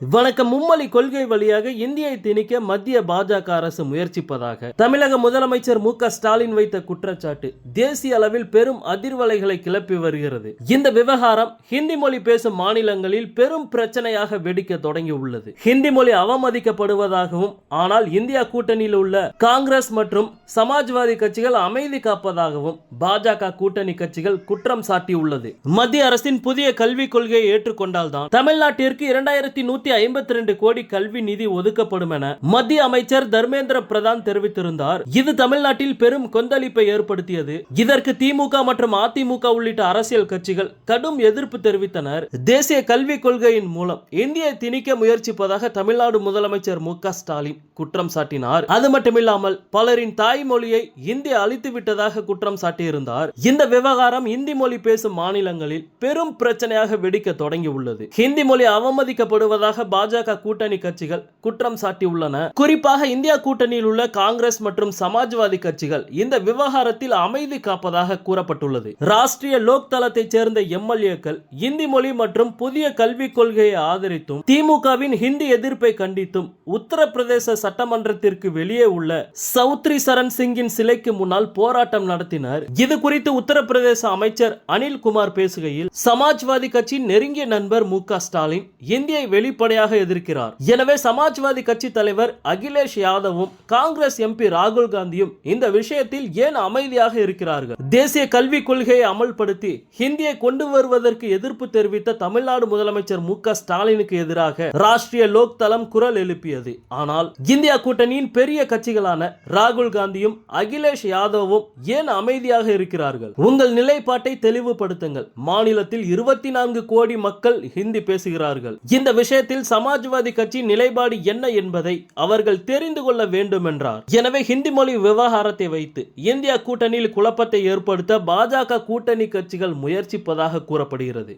வணக்கம். மும்மொழி கொள்கை வழியாக இந்தியை திணிக்க மத்திய பாஜக அரசு முயற்சிப்பதாக. தமிழக முதலமைச்சர் மு க ஸ்டாலின் வைத்த குற்றச்சாட்டு தேசிய அளவில் பெரும் அதிர்வலைகளை கிளப்பி வருகிறது. இந்த விவகாரம் ஹிந்தி மொழி பேசும் மாநிலங்களில் பெரும் பிரச்சனையாக வெடிக்க தொடங்கி உள்ளது. ஹிந்தி மொழி அவமதிக்கப்படுவதாகவும் ஆனால் இந்தியா கூட்டணியில் உள்ள காங்கிரஸ் மற்றும் சமாஜ்வாதி கட்சிகள் அமைதி காப்பதாகவும் பாஜக கூட்டணி கட்சிகள் குற்றம் சாட்டியுள்ளது. மத்திய அரசின் புதிய கல்விக் கொள்கையை ஏற்றுக்கொண்டால்தான் தமிழ்நாட்டிற்கு இரண்டாயிரத்தி நூத்தி ஐம்பத்தி ரெண்டு கோடி கல்வி நிதி ஒதுக்கப்படும் என மத்திய அமைச்சர் தர்மேந்திர பிரதான் தெரிவித்திருந்தார். இது தமிழ்நாட்டில் பெரும் கொந்தளிப்பை ஏற்படுத்தியது. இதற்கு திமுக மற்றும் அதிமுக உள்ளிட்ட அரசியல் கட்சிகள் கடும் எதிர்ப்பு தெரிவித்தனர். தேசிய கல்விக் கொள்கையின் மூலம் இந்தியை திணிக்க முயற்சிப்பதாக தமிழ்நாடு முதலமைச்சர் மு ஸ்டாலின் குற்றம் சாட்டினார். அது மட்டுமில்லாமல் பலரின் தாய் தாய்மொழியை இந்தி அழித்து விட்டதாக குற்றம் சாட்டியிருந்தார். இந்த விவகாரம் இந்தி மொழி பேசும் மாநிலங்களில் பெரும் பிரச்சனையாக வெடிக்க தொடங்கி உள்ளது ஹிந்தி மொழி அவமதிக்கப்படுவதாக பாஜக கூட்டணி கட்சிகள் குற்றம் சாட்டியுள்ளன. குறிப்பாக இந்தியா கூட்டணியில் உள்ள காங்கிரஸ் மற்றும் சமாஜ்வாதி கட்சிகள் இந்த விவகாரத்தில் அமைதி காப்பதாக கூறப்பட்டுள்ளது. ராஷ்டிரிய லோக் தளத்தைச் சேர்ந்த எம்எல்ஏக்கள் இந்தி மொழி மற்றும் புதிய கல்விக் கொள்கையை ஆதரித்தும் திமுகவின் ஹிந்தி எதிர்ப்பை கண்டித்தும் உத்தரப்பிரதேச சட்டமன்றத்திற்கு வெளியே உள்ள சௌத்ரி சரண் சிங்கின் சிலைக்கு முன்னால் போராட்டம் நடத்தினர். இது குறித்து உத்தரப்பிரதேச அமைச்சர் அனில் குமார் பேசுகையில் சமாஜ்வாதி கட்சியின் நெருங்கிய நண்பர் மு ஸ்டாலின் இந்தியை வெளிப்படையாக எதிர்க்கிறார். எனவே சமாஜ்வாதி கட்சி தலைவர் அகிலேஷ் யாதவும் காங்கிரஸ் எம்பி ராகுல் காந்தியும் இந்த விஷயத்தில் ஏன் அமைதியாக இருக்கிறார்கள்? தேசிய கல்விக் கொள்கையை அமல்படுத்தி ஹிந்தியை கொண்டு வருவதற்கு எதிர்ப்பு தெரிவித்த தமிழ்நாடு முதலமைச்சர் மு ஸ்டாலினுக்கு எதிராக ராஷ்டிரிய லோக் தளம் குரல் எழுப்பியது. ஆனால் இந்தியா கூட்டணியின் பெரிய கட்சிகளான ராகுல் காந்தி மோடியும் அகிலேஷ் யாதவும் ஏன் அமைதியாக இருக்கிறார்கள்? உங்கள் நிலைப்பாட்டை தெளிவுபடுத்துங்கள். மாநிலத்தில் இருபத்தி நான்கு கோடி மக்கள் ஹிந்தி பேசுகிறார்கள். இந்த விஷயத்தில் சமாஜ்வாதி கட்சி நிலைப்பாடு என்ன என்பதை அவர்கள் தெரிந்து கொள்ள வேண்டும் என்றார் எனவே ஹிந்தி மொழி விவகாரத்தை வைத்து இந்தியா கூட்டணியில் குழப்பத்தை ஏற்படுத்த பாஜக கூட்டணி கட்சிகள் முயற்சிப்பதாக கூறப்படுகிறது.